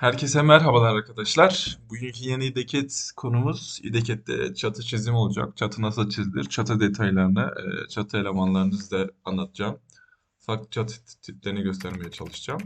Herkese merhabalar arkadaşlar. Bugünkü yeni İdeket konumuz İdeket'te çatı çizimi olacak. Çatı nasıl çizilir? Çatı detaylarını, e, çatı elemanlarını size anlatacağım. Farklı çatı tiplerini göstermeye çalışacağım.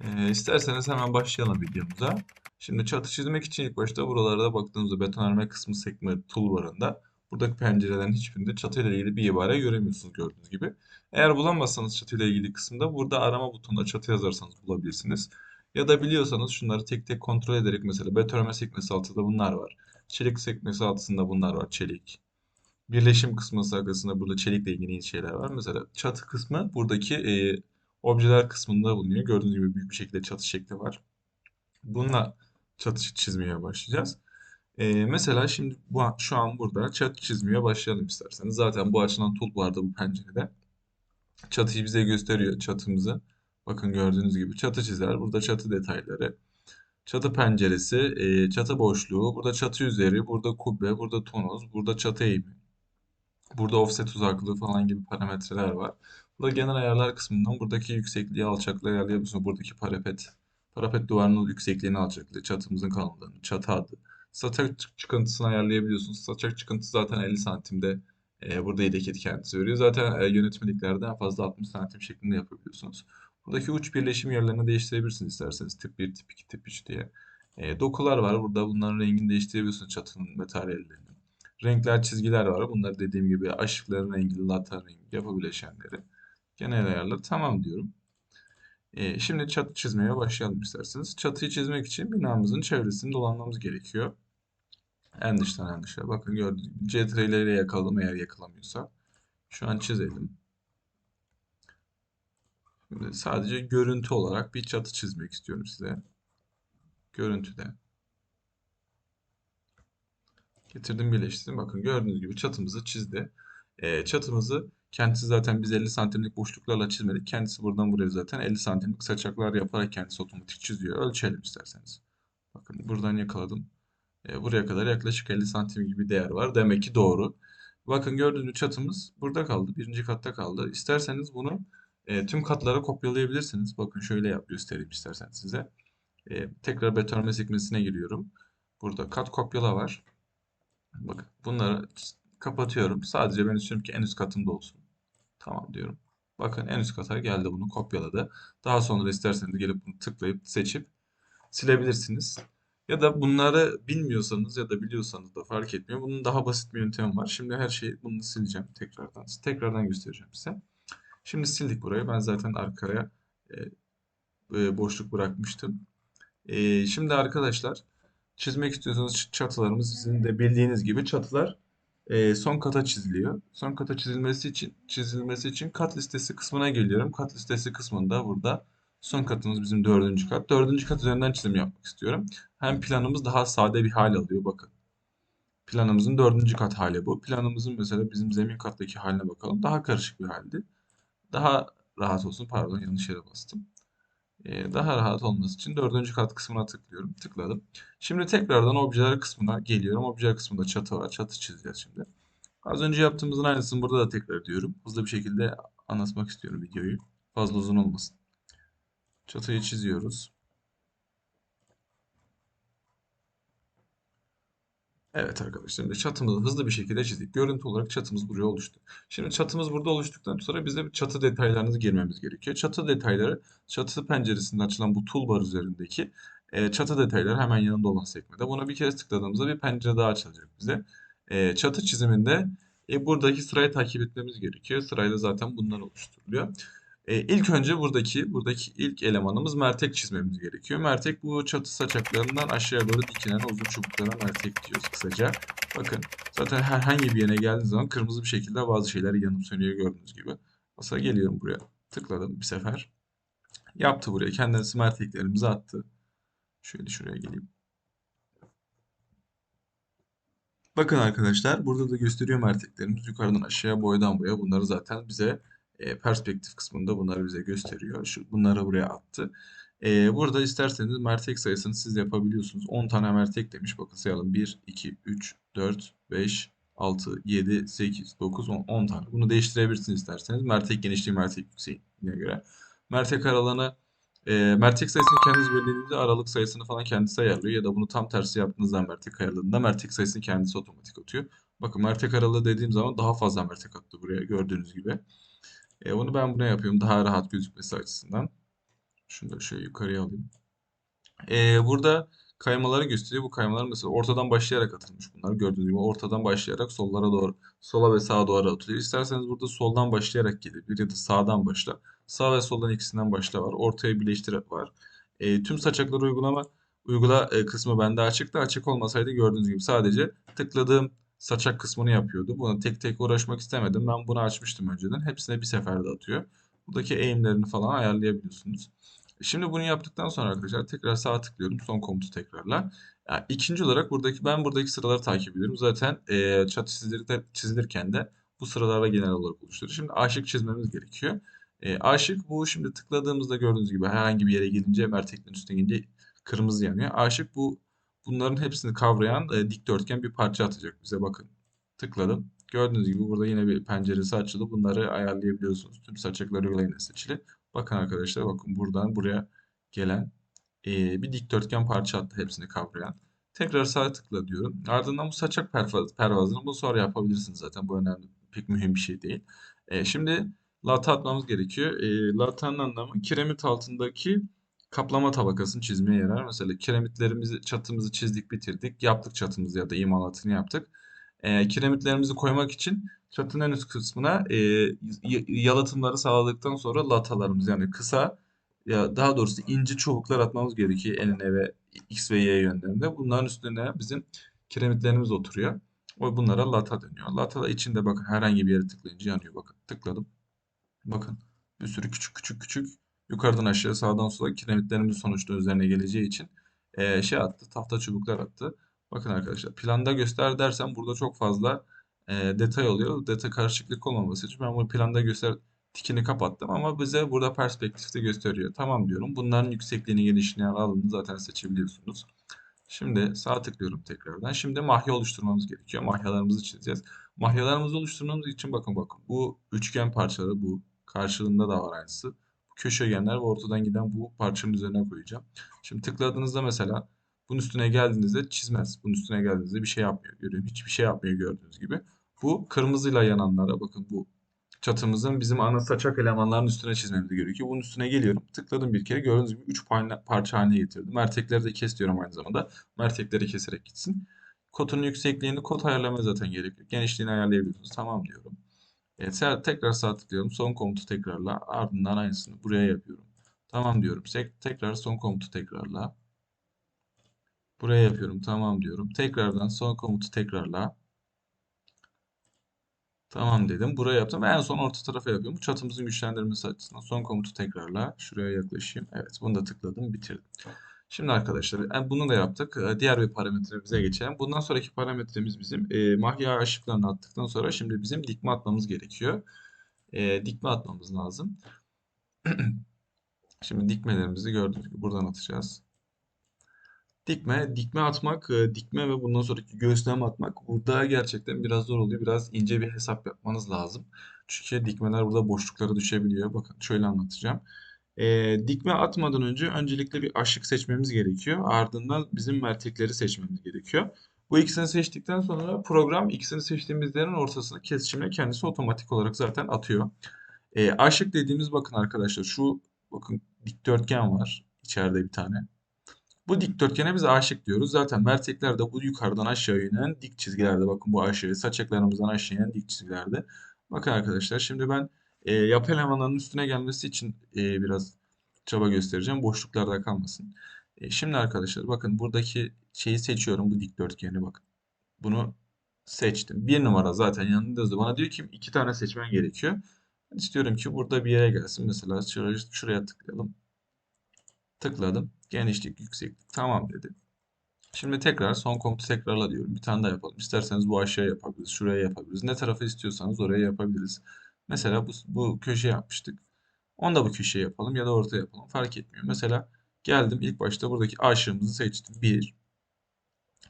E, isterseniz hemen başlayalım videomuza. Şimdi çatı çizmek için ilk başta buralarda baktığınızda betonarme kısmı sekme toolbarında buradaki pencerelerin hiçbirinde çatı ile ilgili bir ibare göremiyorsunuz gördüğünüz gibi. Eğer bulamazsanız çatı ile ilgili kısımda burada arama butonuna çatı yazarsanız bulabilirsiniz. Ya da biliyorsanız şunları tek tek kontrol ederek mesela betonarme sekmesi altında bunlar var. Çelik sekmesi altında bunlar var. Çelik. Birleşim kısmı sakasında burada çelikle ilgili şeyler var. Mesela çatı kısmı buradaki e, objeler kısmında bulunuyor. Gördüğünüz gibi büyük bir şekilde çatı şekli var. Bununla çatı çizmeye başlayacağız. E, mesela şimdi bu, şu an burada çatı çizmeye başlayalım isterseniz. Zaten bu açılan toolbar'da bu pencerede çatıyı bize gösteriyor çatımızı. Bakın gördüğünüz gibi çatı çizer. Burada çatı detayları. Çatı penceresi, e, çatı boşluğu, burada çatı üzeri, burada kubbe, burada tonoz, burada çatı eğimi. Burada offset uzaklığı falan gibi parametreler var. Burada genel ayarlar kısmından buradaki yüksekliği, alçaklığı ayarlayabiliyorsunuz. Buradaki parapet, parapet duvarının yüksekliğini, alçaklığı, çatımızın kalınlığını, çatı adı. Saçak çıkıntısını ayarlayabiliyorsunuz. Saçak çıkıntısı zaten 50 santimde e, burada yedek kendisi veriyor. Zaten e, yönetmeliklerde en fazla 60 santim şeklinde yapabiliyorsunuz. Buradaki uç birleşim yerlerini değiştirebilirsiniz isterseniz. Tip 1, tip 2, tip 3 diye. E, dokular var. Burada bunların rengini değiştirebiliyorsunuz çatının materyallerini. Renkler, çizgiler var. Bunlar dediğim gibi aşıkların rengi, latar rengi yapabileşenleri. Genel ayarlar tamam diyorum. E, şimdi çatı çizmeye başlayalım isterseniz. Çatıyı çizmek için binamızın çevresini dolanmamız gerekiyor. En dıştan en dışa. Bakın gördüğünüz gibi CTRL ile yakalım eğer yakalamıyorsa. Şu an çizelim. Şimdi sadece görüntü olarak bir çatı çizmek istiyorum size. Görüntüde. Getirdim birleştirdim. Bakın gördüğünüz gibi çatımızı çizdi. E, çatımızı kendisi zaten biz 50 santimlik boşluklarla çizmedik. Kendisi buradan buraya zaten 50 santimlik saçaklar yaparak kendisi otomatik çiziyor. Ölçelim isterseniz. Bakın buradan yakaladım. E, buraya kadar yaklaşık 50 santim gibi bir değer var. Demek ki doğru. Bakın gördüğünüz çatımız burada kaldı. Birinci katta kaldı. İsterseniz bunu e, tüm katlara kopyalayabilirsiniz. Bakın şöyle yap göstereyim istersen size. E, tekrar betonarme sekmesine giriyorum. Burada kat kopyala var. Bakın bunları kapatıyorum. Sadece ben istiyorum ki en üst katımda olsun. Tamam diyorum. Bakın en üst kata geldi bunu kopyaladı. Daha sonra isterseniz gelip bunu tıklayıp seçip silebilirsiniz. Ya da bunları bilmiyorsanız ya da biliyorsanız da fark etmiyor. Bunun daha basit bir yöntemi var. Şimdi her şeyi bunu sileceğim tekrardan. Tekrardan göstereceğim size. Şimdi sildik burayı. Ben zaten arkaya e, e, boşluk bırakmıştım. E, şimdi arkadaşlar çizmek istiyorsanız çatılarımız sizin de bildiğiniz gibi çatılar e, son kata çiziliyor. Son kata çizilmesi için çizilmesi için kat listesi kısmına geliyorum. Kat listesi kısmında burada son katımız bizim dördüncü kat. Dördüncü kat üzerinden çizim yapmak istiyorum. Hem planımız daha sade bir hal alıyor. Bakın. Planımızın dördüncü kat hali bu. Planımızın mesela bizim zemin kattaki haline bakalım. Daha karışık bir haldi daha rahat olsun. Pardon yanlış yere bastım. Ee, daha rahat olması için dördüncü kat kısmına tıklıyorum. Tıkladım. Şimdi tekrardan objeler kısmına geliyorum. Objeler kısmında çatı var. Çatı çizeceğiz şimdi. Az önce yaptığımızın aynısını burada da tekrar diyorum. Hızlı bir şekilde anlatmak istiyorum videoyu. Fazla uzun olmasın. Çatıyı çiziyoruz. Evet arkadaşlar şimdi çatımızı hızlı bir şekilde çizdik. Görüntü olarak çatımız buraya oluştu. Şimdi çatımız burada oluştuktan sonra bize çatı detaylarını girmemiz gerekiyor. Çatı detayları çatı penceresinde açılan bu toolbar üzerindeki e, çatı detayları hemen yanında olan sekmede. Buna bir kere tıkladığımızda bir pencere daha açılacak bize. E, çatı çiziminde e, buradaki sırayı takip etmemiz gerekiyor. Sırayla zaten bunlar oluşturuluyor. E, ilk önce buradaki buradaki ilk elemanımız mertek çizmemiz gerekiyor. Mertek bu çatı saçaklarından aşağıya doğru dikilen uzun çubuklara mertek diyoruz kısaca. Bakın zaten herhangi bir yere geldiğiniz zaman kırmızı bir şekilde bazı şeyler yanıp sönüyor gördüğünüz gibi. Mesela geliyorum buraya. Tıkladım bir sefer. Yaptı buraya. Kendisi merteklerimizi attı. Şöyle şuraya geleyim. Bakın arkadaşlar burada da gösteriyor merteklerimiz yukarıdan aşağıya boydan boya. Bunları zaten bize e, perspektif kısmında bunları bize gösteriyor. Şu, bunları buraya attı. E, burada isterseniz mertek sayısını siz yapabiliyorsunuz. 10 tane mertek demiş. Bakın sayalım. 1, 2, 3, 4, 5, 6, 7, 8, 9, 10, 10 tane. Bunu değiştirebilirsiniz isterseniz. Mertek genişliği, mertek yüksekliğine göre. Mertek aralığını E, mertek sayısını kendiniz belirlediğinizde aralık sayısını falan kendisi ayarlıyor. Ya da bunu tam tersi yaptığınızda mertek ayarladığında mertek sayısını kendisi otomatik atıyor. Bakın mertek aralığı dediğim zaman daha fazla mertek attı buraya gördüğünüz gibi. E, bunu ben buna yapıyorum daha rahat gözükmesi açısından. Şunu da şöyle yukarıya alayım. E, burada kaymaları gösteriyor. Bu kaymalar mesela ortadan başlayarak atılmış bunlar. Gördüğünüz gibi ortadan başlayarak sollara doğru, sola ve sağa doğru atılıyor. İsterseniz burada soldan başlayarak gidebilir ya da sağdan başla. Sağ ve soldan ikisinden başla var. Ortaya birleştir var. E, tüm saçakları uygulama uygula e, kısmı bende açıktı. Açık olmasaydı gördüğünüz gibi sadece tıkladığım saçak kısmını yapıyordu. Buna tek tek uğraşmak istemedim. Ben bunu açmıştım önceden. Hepsine bir seferde atıyor. Buradaki eğimlerini falan ayarlayabiliyorsunuz. Şimdi bunu yaptıktan sonra arkadaşlar tekrar sağ tıklıyorum. Son komutu tekrarla. Yani ikinci olarak buradaki ben buradaki sıraları takip ediyorum. Zaten e, çatı çizilirken, çizilirken de bu sıralarla genel olarak oluşturuyor. Şimdi aşık çizmemiz gerekiyor. E, aşık bu şimdi tıkladığımızda gördüğünüz gibi herhangi bir yere gelince merteklerin üstüne gelince kırmızı yanıyor. Aşık bu bunların hepsini kavrayan e, dikdörtgen bir parça atacak bize bakın. Tıkladım. Gördüğünüz gibi burada yine bir penceresi açıldı. Bunları ayarlayabiliyorsunuz. Tüm saçakları yine seçili. Bakın arkadaşlar bakın buradan buraya gelen e, bir dikdörtgen parça attı hepsini kavrayan. Tekrar sağ tıkla diyorum. Ardından bu saçak pervaz, pervazını bu sonra yapabilirsiniz zaten. Bu önemli, pek mühim bir şey değil. E, şimdi lata atmamız gerekiyor. E, latanın anlamı kiremit altındaki kaplama tabakasını çizmeye yarar. Mesela kiremitlerimizi, çatımızı çizdik, bitirdik. Yaptık çatımızı ya da imalatını yaptık. E, kiremitlerimizi koymak için çatının en üst kısmına e, yalıtımları sağladıktan sonra latalarımız yani kısa ya daha doğrusu ince çubuklar atmamız gerekiyor enine ve x ve y yönlerinde. Bunların üstüne bizim kiremitlerimiz oturuyor. O bunlara lata deniyor. Lata da içinde bakın herhangi bir yere tıklayınca yanıyor. Bakın tıkladım. Bakın bir sürü küçük küçük küçük yukarıdan aşağı sağdan sola kiremitlerimiz sonuçta üzerine geleceği için e, şey attı tahta çubuklar attı. Bakın arkadaşlar planda göster dersem burada çok fazla e, detay oluyor. Detay karışıklık olmaması için ben bunu planda göster tikini kapattım ama bize burada perspektifte gösteriyor. Tamam diyorum. Bunların yüksekliğini, genişliğini, alanını zaten seçebiliyorsunuz. Şimdi sağ tıklıyorum tekrardan. Şimdi mahya oluşturmamız gerekiyor. Mahyalarımızı çizeceğiz. Mahyalarımızı oluşturmamız için bakın bakın. Bu üçgen parçaları bu. Karşılığında da var aynısı. Köşegenler ve ortadan giden bu parçanın üzerine koyacağım. Şimdi tıkladığınızda mesela bunun üstüne geldiğinizde çizmez. Bunun üstüne geldiğinizde bir şey yapmıyor. Görüyorum. Hiçbir şey yapmıyor gördüğünüz gibi. Bu kırmızıyla yananlara bakın bu çatımızın bizim ana saçak elemanların üstüne çizmemiz gerekiyor. Bunun üstüne geliyorum. Tıkladım bir kere. Gördüğünüz gibi 3 parça haline getirdim. Mertekleri de kes diyorum aynı zamanda. Mertekleri keserek gitsin. Kotunun yüksekliğini kot ayarlama zaten gerekiyor. Genişliğini ayarlayabiliyorsunuz. Tamam diyorum. Evet, tekrar sağ tıklıyorum. Son komutu tekrarla. Ardından aynısını buraya yapıyorum. Tamam diyorum. Tekrar son komutu tekrarla. Buraya yapıyorum. Tamam diyorum. Tekrardan son komutu tekrarla. Tamam dedim. Buraya yaptım en son orta tarafa yapıyorum. Çatımızın güçlendirmesi açısından son komutu tekrarla. Şuraya yaklaşayım. Evet bunu da tıkladım bitirdim. Şimdi arkadaşlar yani bunu da yaptık. Ee, diğer bir parametremize geçelim. Bundan sonraki parametremiz bizim e, mahya aşıklarını attıktan sonra şimdi bizim dikme atmamız gerekiyor. E, dikme atmamız lazım. şimdi dikmelerimizi gibi buradan atacağız. Dikme, dikme atmak, e, dikme ve bundan sonraki göğüsleme atmak burada gerçekten biraz zor oluyor. Biraz ince bir hesap yapmanız lazım. Çünkü dikmeler burada boşluklara düşebiliyor. Bakın şöyle anlatacağım. E, dikme atmadan önce öncelikle bir aşık seçmemiz gerekiyor. Ardından bizim mertekleri seçmemiz gerekiyor. Bu ikisini seçtikten sonra program ikisini seçtiğimiz yerin ortasına kesişimle kendisi otomatik olarak zaten atıyor. E, aşık dediğimiz bakın arkadaşlar şu bakın dikdörtgen var içeride bir tane. Bu dikdörtgene biz aşık diyoruz. Zaten mertekler de bu yukarıdan aşağı inen dik çizgilerde. Bakın bu aşağı saçaklarımızdan aşağı inen dik çizgilerde. Bakın arkadaşlar şimdi ben e, yapı elemanlarının üstüne gelmesi için e, biraz çaba göstereceğim. Boşluklarda kalmasın. E, şimdi arkadaşlar bakın buradaki şeyi seçiyorum. Bu dikdörtgeni bakın. Bunu seçtim. Bir numara zaten yanında yazıyor. Bana diyor ki iki tane seçmen gerekiyor. Ben istiyorum ki burada bir yere gelsin. Mesela şuraya, şuraya tıklayalım. Tıkladım. Genişlik, yükseklik. Tamam dedi. Şimdi tekrar son komutu tekrarla diyorum. Bir tane daha yapalım. İsterseniz bu aşağıya yapabiliriz. Şuraya yapabiliriz. Ne tarafı istiyorsanız oraya yapabiliriz. Mesela bu, bu köşe yapmıştık. Onu da bu köşeye yapalım ya da ortaya yapalım. Fark etmiyor. Mesela geldim ilk başta buradaki aşığımızı seçtim. 1.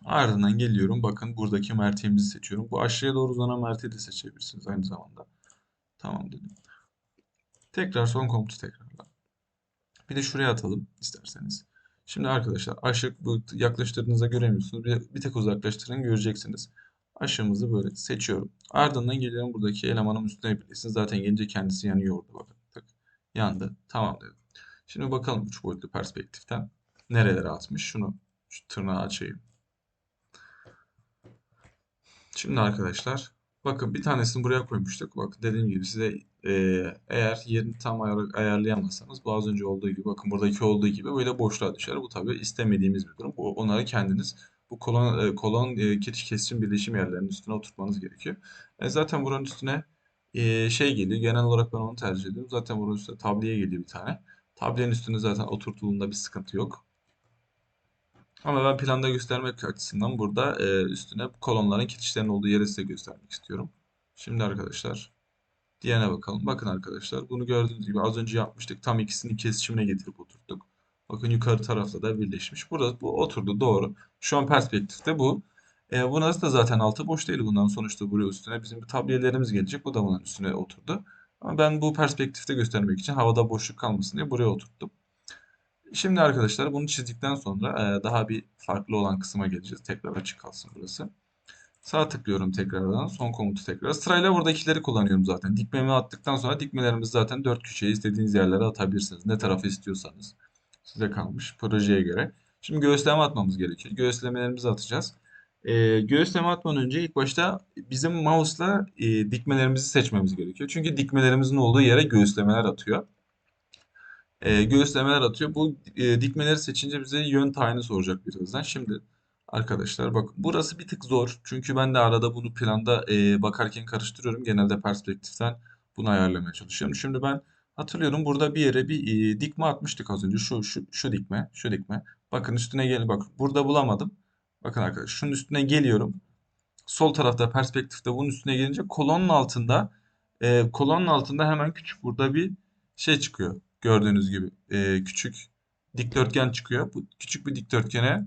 Ardından geliyorum. Bakın buradaki merteğimizi seçiyorum. Bu aşağıya doğru uzanan merteği de seçebilirsiniz aynı zamanda. Tamam dedim. Tekrar son komutu tekrarla. Bir de şuraya atalım isterseniz. Şimdi arkadaşlar aşık bu yaklaştırdığınızda göremiyorsunuz. Bir, bir tek uzaklaştırın göreceksiniz. Aşığımızı böyle seçiyorum. Ardından geliyorum buradaki elemanın üstüne birleşsin. Zaten gelince kendisi yanıyor orada bakın. Tık. Yandı. Tamam dedim. Şimdi bakalım 3 boyutlu perspektiften nerelere atmış. Şunu şu tırnağı açayım. Şimdi arkadaşlar bakın bir tanesini buraya koymuştuk. Bakın dediğim gibi size e, eğer yerini tam ayar, ayarlayamazsanız bu az önce olduğu gibi bakın buradaki olduğu gibi böyle boşluğa düşer. Bu tabii istemediğimiz bir durum. Bu, onları kendiniz bu kolon, e, kolon e, kesişim birleşim yerlerinin üstüne oturtmanız gerekiyor. E, zaten buranın üstüne e, şey geliyor. Genel olarak ben onu tercih ediyorum. Zaten buranın üstüne tabliye geliyor bir tane. Tabliyenin üstüne zaten oturtulduğunda bir sıkıntı yok. Ama ben planda göstermek açısından burada e, üstüne kolonların kesişlerin olduğu yeri size göstermek istiyorum. Şimdi arkadaşlar diğerine bakalım. Bakın arkadaşlar bunu gördüğünüz gibi az önce yapmıştık. Tam ikisini kesişimine getirip oturttuk. Bakın yukarı tarafta da birleşmiş. Burada bu oturdu doğru. Şu an perspektifte bu. E, burası da zaten altı boş değil bundan sonuçta buraya üstüne bizim bir tabliyelerimiz gelecek. Bu da bunun üstüne oturdu. Ama ben bu perspektifte göstermek için havada boşluk kalmasın diye buraya oturttum. Şimdi arkadaşlar bunu çizdikten sonra e, daha bir farklı olan kısma geleceğiz. Tekrar açık kalsın burası. Sağ tıklıyorum tekrardan. Son komutu tekrar. Sırayla buradakileri kullanıyorum zaten. Dikmemi attıktan sonra dikmelerimiz zaten dört köşeye istediğiniz yerlere atabilirsiniz. Ne tarafı istiyorsanız. Size kalmış projeye göre. Şimdi göğüsleme atmamız gerekiyor. Göğüslemelerimizi atacağız. E, göğüsleme atmadan önce ilk başta bizim mouse'la e, dikmelerimizi seçmemiz gerekiyor. Çünkü dikmelerimizin olduğu yere göğüslemeler atıyor e, göğüslemeler atıyor. Bu e, dikmeleri seçince bize yön tayini soracak birazdan. Şimdi arkadaşlar bak burası bir tık zor. Çünkü ben de arada bunu planda e, bakarken karıştırıyorum. Genelde perspektiften bunu ayarlamaya çalışıyorum. Şimdi ben hatırlıyorum burada bir yere bir e, dikme atmıştık az önce. Şu, şu, şu dikme, şu dikme. Bakın üstüne gel bak burada bulamadım. Bakın arkadaşlar şunun üstüne geliyorum. Sol tarafta perspektifte bunun üstüne gelince kolonun altında e, kolonun altında hemen küçük burada bir şey çıkıyor. Gördüğünüz gibi e, küçük dikdörtgen çıkıyor. Bu küçük bir dikdörtgene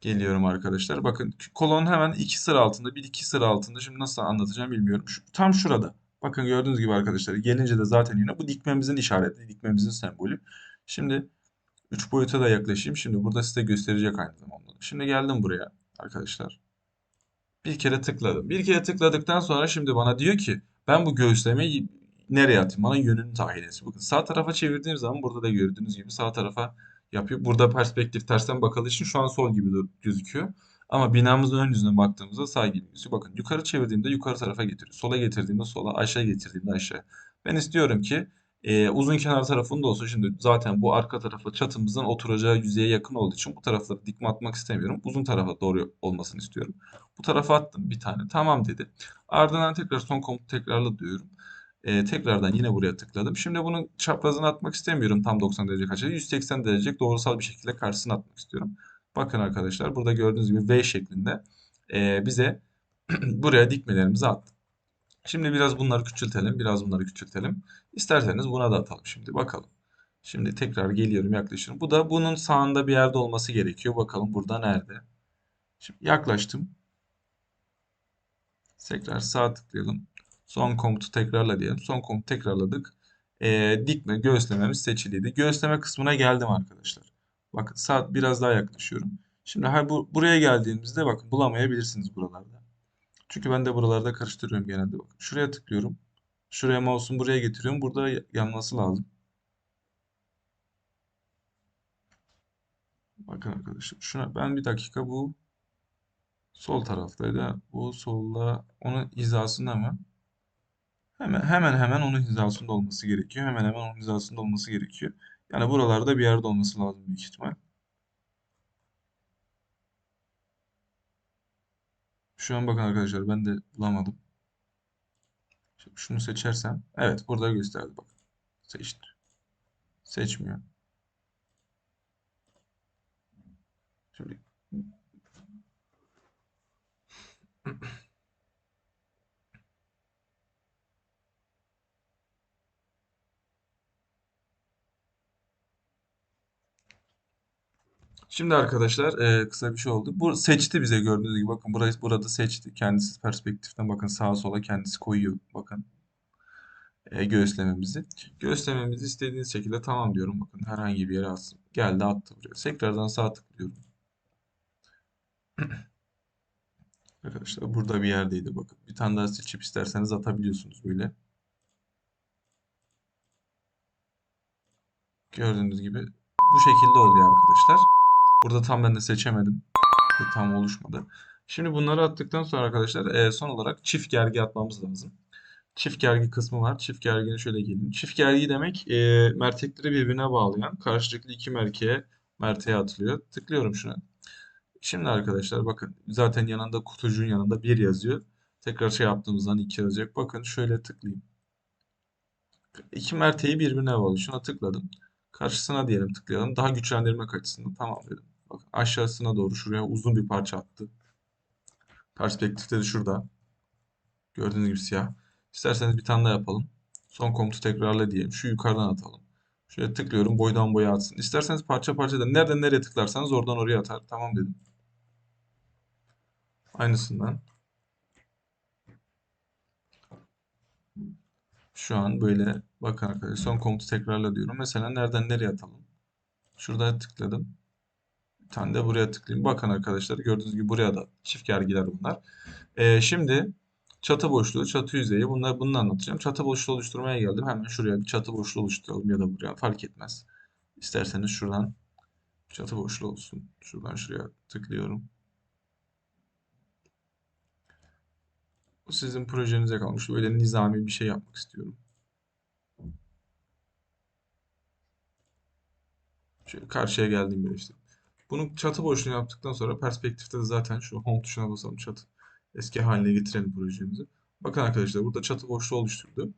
geliyorum arkadaşlar. Bakın kolon hemen iki sıra altında, bir iki sıra altında. Şimdi nasıl anlatacağım bilmiyorum. Şu, tam şurada. Bakın gördüğünüz gibi arkadaşlar gelince de zaten yine bu dikmemizin işareti, dikmemizin sembolü. Şimdi 3 boyuta da yaklaşayım. Şimdi burada size gösterecek aynı zamanda. Şimdi geldim buraya arkadaşlar. Bir kere tıkladım. Bir kere tıkladıktan sonra şimdi bana diyor ki ben bu göğüslemeyi nereye atayım? Bana yönünü tayin etsin. Bakın sağ tarafa çevirdiğim zaman burada da gördüğünüz gibi sağ tarafa yapıyor. Burada perspektif tersten bakıldığı için şu an sol gibi gözüküyor. Ama binamızın ön yüzüne baktığımızda sağ gözüküyor. Bakın yukarı çevirdiğimde yukarı tarafa getiriyor. Sola getirdiğimde sola, aşağı getirdiğimde aşağı. Ben istiyorum ki e, uzun kenar tarafında olsun. Şimdi zaten bu arka tarafı çatımızın oturacağı yüzeye yakın olduğu için bu tarafları dikme atmak istemiyorum. Uzun tarafa doğru olmasını istiyorum. Bu tarafa attım bir tane. Tamam dedi. Ardından tekrar son komutu tekrarla diyorum. E, tekrardan yine buraya tıkladım. Şimdi bunun çaprazını atmak istemiyorum tam 90 derece kaçacak. 180 derece doğrusal bir şekilde karşısına atmak istiyorum. Bakın arkadaşlar burada gördüğünüz gibi V şeklinde e, bize buraya dikmelerimizi attı. Şimdi biraz bunları küçültelim. Biraz bunları küçültelim. İsterseniz buna da atalım şimdi. Bakalım. Şimdi tekrar geliyorum yaklaşıyorum. Bu da bunun sağında bir yerde olması gerekiyor. Bakalım burada nerede? Şimdi yaklaştım. Tekrar sağ tıklayalım. Son komutu tekrarla diyelim. Son komutu tekrarladık. E, dikme göğüslememiz seçiliydi. Göğüsleme kısmına geldim arkadaşlar. Bakın saat biraz daha yaklaşıyorum. Şimdi her bu, buraya geldiğimizde bakın bulamayabilirsiniz buralarda. Çünkü ben de buralarda karıştırıyorum genelde. Bakın şuraya tıklıyorum. Şuraya mouse'umu buraya getiriyorum. Burada yanması lazım. Bakın arkadaşlar şuna ben bir dakika bu sol taraftaydı. Bu solda onun hizasında mı? Hemen hemen hemen onun hizasında olması gerekiyor. Hemen hemen onun hizasında olması gerekiyor. Yani buralarda bir yerde olması lazım büyük ihtimal. Şu an bakın arkadaşlar ben de bulamadım. Şimdi şunu seçersem. Evet burada gösterdi bak. Seçti. Seçmiyor. Şimdi Şimdi arkadaşlar e, kısa bir şey oldu. Bu seçti bize gördüğünüz gibi. Bakın burayı burada seçti. Kendisi perspektiften bakın sağa sola kendisi koyuyor. Bakın. e, göğüslememizi. Göğüslememizi istediğiniz şekilde tamam diyorum. Bakın herhangi bir yere atsın. Geldi attı buraya. Tekrardan sağ tıklıyorum. Arkadaşlar burada bir yerdeydi bakın. Bir tane daha seçip isterseniz atabiliyorsunuz böyle. Gördüğünüz gibi bu şekilde oluyor arkadaşlar. Burada tam ben de seçemedim. Tam oluşmadı. Şimdi bunları attıktan sonra arkadaşlar e, son olarak çift gergi atmamız lazım. Çift gergi kısmı var. Çift gergine şöyle gelin. Çift gergi demek e, mertekleri birbirine bağlayan karşılıklı iki merkeğe merteğe atılıyor. Tıklıyorum şuna. Şimdi arkadaşlar bakın zaten yanında kutucuğun yanında bir yazıyor. Tekrar şey yaptığımızdan iki yazacak. Bakın şöyle tıklayayım. İki merteği birbirine bağlı. Şuna tıkladım. Karşısına diyelim tıklayalım. Daha güçlendirmek açısından tamam dedim. Bakın aşağısına doğru şuraya uzun bir parça attı. Perspektifte de şurada. Gördüğünüz gibi siyah. İsterseniz bir tane daha yapalım. Son komutu tekrarla diyelim. Şu yukarıdan atalım. Şöyle tıklıyorum boydan boya atsın. İsterseniz parça parça da nereden nereye tıklarsanız oradan oraya atar. Tamam dedim. Aynısından. Şu an böyle bakın arkadaşlar son komutu tekrarla diyorum. Mesela nereden nereye atalım? Şurada tıkladım. Tane de buraya tıklayayım. Bakın arkadaşlar gördüğünüz gibi buraya da çift gergiler bunlar. Ee, şimdi çatı boşluğu, çatı yüzeyi bunlar bunu anlatacağım. Çatı boşluğu oluşturmaya geldim. Hemen şuraya bir çatı boşluğu oluşturalım ya da buraya fark etmez. İsterseniz şuradan çatı boşluğu olsun. Şuradan şuraya tıklıyorum. Bu sizin projenize kalmış. Böyle nizami bir şey yapmak istiyorum. Şöyle karşıya geldiğim bir işte. Bunu çatı boşluğu yaptıktan sonra perspektifte de zaten şu home tuşuna basalım çatı. Eski haline getirelim projemizi. Bakın arkadaşlar burada çatı boşluğu oluşturdu.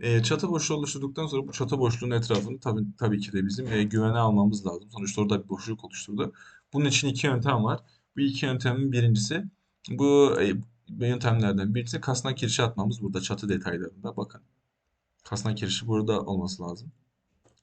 E, çatı boşluğu oluşturduktan sonra bu çatı boşluğunun etrafını tabii, tabii ki de bizim e, güvene almamız lazım. Sonuçta orada bir boşluk oluşturdu. Bunun için iki yöntem var. Bu iki yöntemin birincisi bu e, yöntemlerden birisi kasnak kirişi atmamız burada çatı detaylarında. Bakın. Kasnak kirişi burada olması lazım.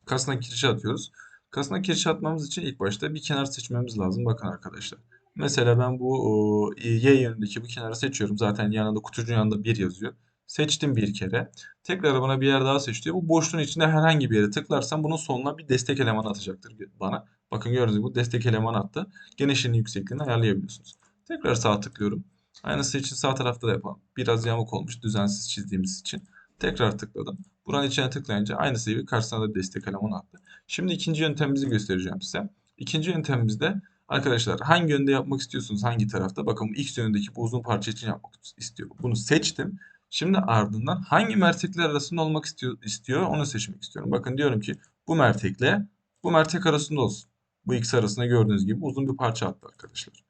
Kasnak kirişi atıyoruz. Kasnak kirişi atmamız için ilk başta bir kenar seçmemiz lazım. Bakın arkadaşlar. Mesela ben bu o, y yönündeki bu kenarı seçiyorum. Zaten yanında kutucuğun yanında bir yazıyor. Seçtim bir kere. Tekrar bana bir yer daha seç diyor. Bu boşluğun içinde herhangi bir yere tıklarsam bunun sonuna bir destek elemanı atacaktır bana. Bakın gördüğünüz gibi bu destek elemanı attı. Genişliğini yüksekliğini ayarlayabiliyorsunuz. Tekrar sağ tıklıyorum. Aynısı için sağ tarafta da yapalım. Biraz yamuk olmuş düzensiz çizdiğimiz için. Tekrar tıkladım. Buranın içine tıklayınca aynısı gibi karşısına da destek elemanı attı. Şimdi ikinci yöntemimizi göstereceğim size. İkinci yöntemimizde arkadaşlar hangi yönde yapmak istiyorsunuz hangi tarafta? Bakın x yönündeki bu uzun parça için yapmak istiyorum. Bunu seçtim. Şimdi ardından hangi mertekler arasında olmak istiyor, istiyor onu seçmek istiyorum. Bakın diyorum ki bu mertekle bu mertek arasında olsun. Bu x arasında gördüğünüz gibi uzun bir parça attı arkadaşlar.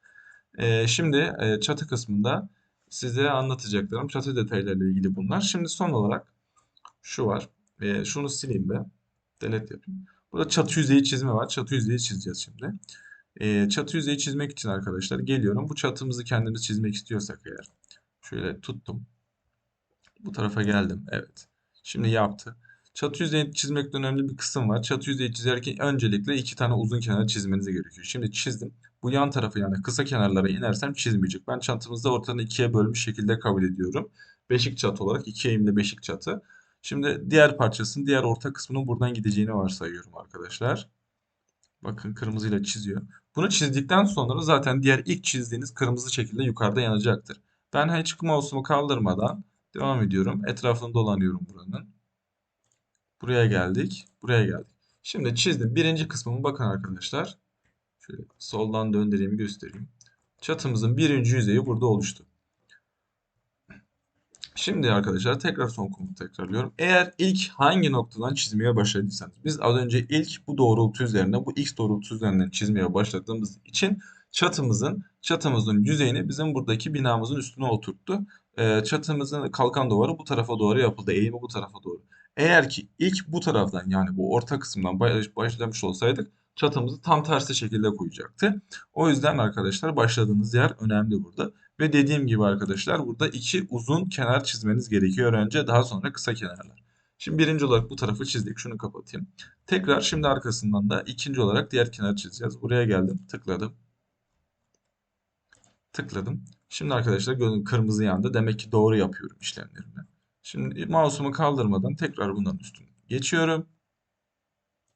Ee, şimdi e, çatı kısmında size anlatacaklarım çatı detaylarıyla ilgili bunlar. Şimdi son olarak şu var. E, şunu sileyim be. Delete yapayım. Burada çatı yüzeyi çizme var. Çatı yüzeyi çizeceğiz şimdi. E, çatı yüzeyi çizmek için arkadaşlar geliyorum. Bu çatımızı kendimiz çizmek istiyorsak eğer. Şöyle tuttum. Bu tarafa geldim. Evet. Şimdi yaptı. Çatı yüzeyi çizmekte önemli bir kısım var. Çatı yüzeyi çizerken öncelikle iki tane uzun kenar çizmeniz gerekiyor. Şimdi çizdim. Bu yan tarafı yani kısa kenarlara inersem çizmeyecek. Ben çatımızda ortadan ikiye bölmüş şekilde kabul ediyorum. Beşik çatı olarak iki eğimli beşik çatı. Şimdi diğer parçasının diğer orta kısmının buradan gideceğini varsayıyorum arkadaşlar. Bakın kırmızıyla çiziyor. Bunu çizdikten sonra zaten diğer ilk çizdiğiniz kırmızı şekilde yukarıda yanacaktır. Ben hiç mouse'umu kaldırmadan devam ediyorum. Etrafını dolanıyorum buranın. Buraya geldik. Buraya geldik. Şimdi çizdim. Birinci kısmımı bakın arkadaşlar. Şöyle soldan döndüreyim göstereyim. Çatımızın birinci yüzeyi burada oluştu. Şimdi arkadaşlar tekrar son komutu tekrarlıyorum. Eğer ilk hangi noktadan çizmeye başladıysanız biz az önce ilk bu doğrultu üzerine bu x doğrultusu üzerinden çizmeye başladığımız için çatımızın çatımızın yüzeyini bizim buradaki binamızın üstüne oturttu. Ee, çatımızın kalkan duvarı bu tarafa doğru yapıldı. Eğimi bu tarafa doğru. Eğer ki ilk bu taraftan yani bu orta kısımdan başlamış olsaydık çatımızı tam tersi şekilde koyacaktı. O yüzden arkadaşlar başladığınız yer önemli burada. Ve dediğim gibi arkadaşlar burada iki uzun kenar çizmeniz gerekiyor önce daha sonra kısa kenarlar. Şimdi birinci olarak bu tarafı çizdik. Şunu kapatayım. Tekrar şimdi arkasından da ikinci olarak diğer kenar çizeceğiz. Buraya geldim. Tıkladım. Tıkladım. Şimdi arkadaşlar kırmızı yandı. Demek ki doğru yapıyorum işlemlerimi. Şimdi mouse'umu kaldırmadan tekrar bunların üstüne geçiyorum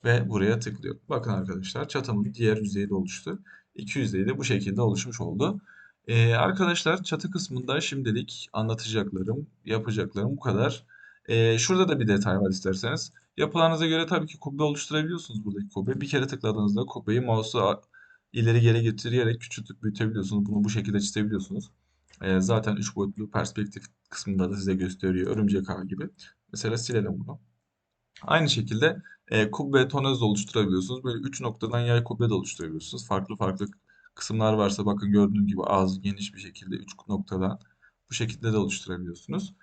ve buraya tıklıyorum. Bakın arkadaşlar çatımın diğer yüzeyi de oluştu. İki yüzeyi de bu şekilde oluşmuş oldu. Ee, arkadaşlar çatı kısmında şimdilik anlatacaklarım, yapacaklarım bu kadar. Ee, şurada da bir detay var isterseniz. Yapılarınıza göre tabii ki kubbe oluşturabiliyorsunuz buradaki kubbe. Bir kere tıkladığınızda kubbeyi mouse'u ileri geri getirerek küçültüp büyütebiliyorsunuz. Bunu bu şekilde çizebiliyorsunuz. Ee, zaten 3 boyutlu perspektif kısmında da size gösteriyor. Örümcek ağı gibi. Mesela silelim bunu. Aynı şekilde e, kubbe tonez de oluşturabiliyorsunuz. Böyle 3 noktadan yay kubbe de oluşturabiliyorsunuz. Farklı farklı kısımlar varsa bakın gördüğünüz gibi ağzı geniş bir şekilde 3 noktadan bu şekilde de oluşturabiliyorsunuz.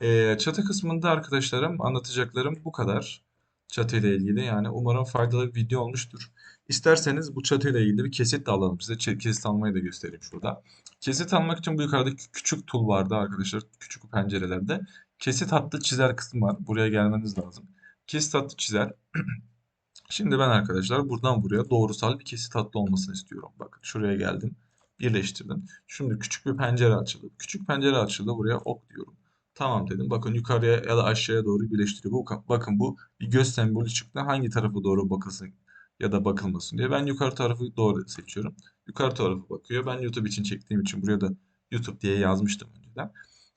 E, çatı kısmında arkadaşlarım anlatacaklarım bu kadar. Çatı ile ilgili yani umarım faydalı bir video olmuştur. İsterseniz bu çatı ile ilgili bir kesit de alalım. Size kesit almayı da göstereyim şurada. Kesit almak için bu yukarıda kü- küçük tool vardı arkadaşlar. Küçük pencerelerde. Kesit hattı çizer kısmı var. Buraya gelmeniz lazım. Kesit hattı çizer. Şimdi ben arkadaşlar buradan buraya doğrusal bir kesit hattı olmasını istiyorum. Bakın şuraya geldim. Birleştirdim. Şimdi küçük bir pencere açıldı. Küçük pencere açıldı. Buraya ok diyorum. Tamam dedim. Bakın yukarıya ya da aşağıya doğru birleştiriyor. Bu, bakın bu bir göz sembolü çıktı. Hangi tarafa doğru bakılsın ya da bakılmasın diye. Ben yukarı tarafı doğru seçiyorum. Yukarı tarafı bakıyor. Ben YouTube için çektiğim için buraya da YouTube diye yazmıştım önceden.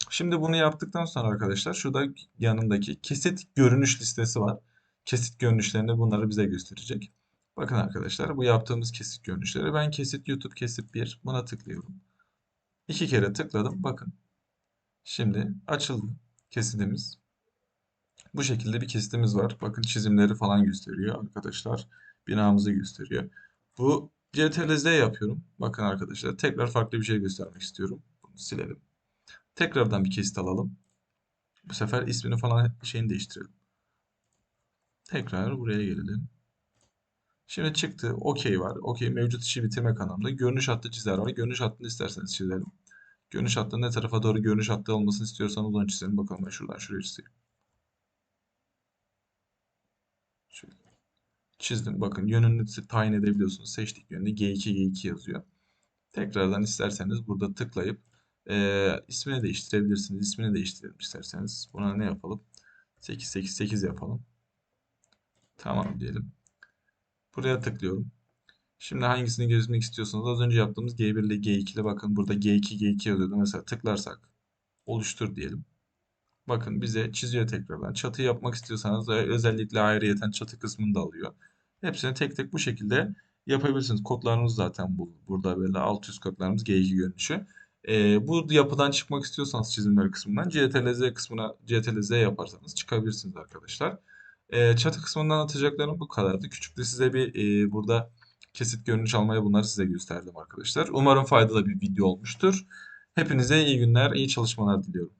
Şimdi bunu yaptıktan sonra arkadaşlar şurada yanındaki kesit görünüş listesi var. Kesit görünüşlerinde bunları bize gösterecek. Bakın arkadaşlar bu yaptığımız kesit görünüşleri. Ben kesit YouTube kesit 1 buna tıklıyorum. İki kere tıkladım. Bakın. Şimdi açıldı kesitimiz. Bu şekilde bir kesitimiz var. Bakın çizimleri falan gösteriyor arkadaşlar. Binamızı gösteriyor. Bu CTRL-Z yapıyorum. Bakın arkadaşlar tekrar farklı bir şey göstermek istiyorum. Bunu silelim. Tekrardan bir kesit alalım. Bu sefer ismini falan şeyini değiştirelim. Tekrar buraya gelelim. Şimdi çıktı. OK var. OK mevcut işi bitirmek anlamında. Görünüş hattı çizer var. Görünüş hattını isterseniz çizelim. Görünüş hattının ne tarafa doğru görünüş hattı olmasını istiyorsanız onu çizelim. Bakalım ben şuradan şuraya çizeyim. Çizdim. Bakın yönünü tayin edebiliyorsunuz. Seçtik yönünü. G2 G2 yazıyor. Tekrardan isterseniz burada tıklayıp e, ismini değiştirebilirsiniz. İsmini değiştirelim isterseniz. Buna ne yapalım? 888 yapalım. Tamam diyelim. Buraya tıklıyorum. Şimdi hangisini gezmek istiyorsanız az önce yaptığımız G1 ile G2 ile bakın burada G2 G2 yazıyordu. Mesela tıklarsak oluştur diyelim. Bakın bize çiziyor tekrardan. Çatı yapmak istiyorsanız özellikle ayrıyeten çatı kısmını da alıyor. Hepsini tek tek bu şekilde yapabilirsiniz. Kodlarımız zaten bu. Burada böyle alt üst kodlarımız G2 görünüşü. Ee, bu yapıdan çıkmak istiyorsanız çizimler kısmından CTRL-Z kısmına CTRL-Z yaparsanız çıkabilirsiniz arkadaşlar. Ee, çatı kısmından atacaklarım bu kadardı. Küçük de size bir e, burada kesit görünüş almaya bunları size gösterdim arkadaşlar. Umarım faydalı bir video olmuştur. Hepinize iyi günler, iyi çalışmalar diliyorum.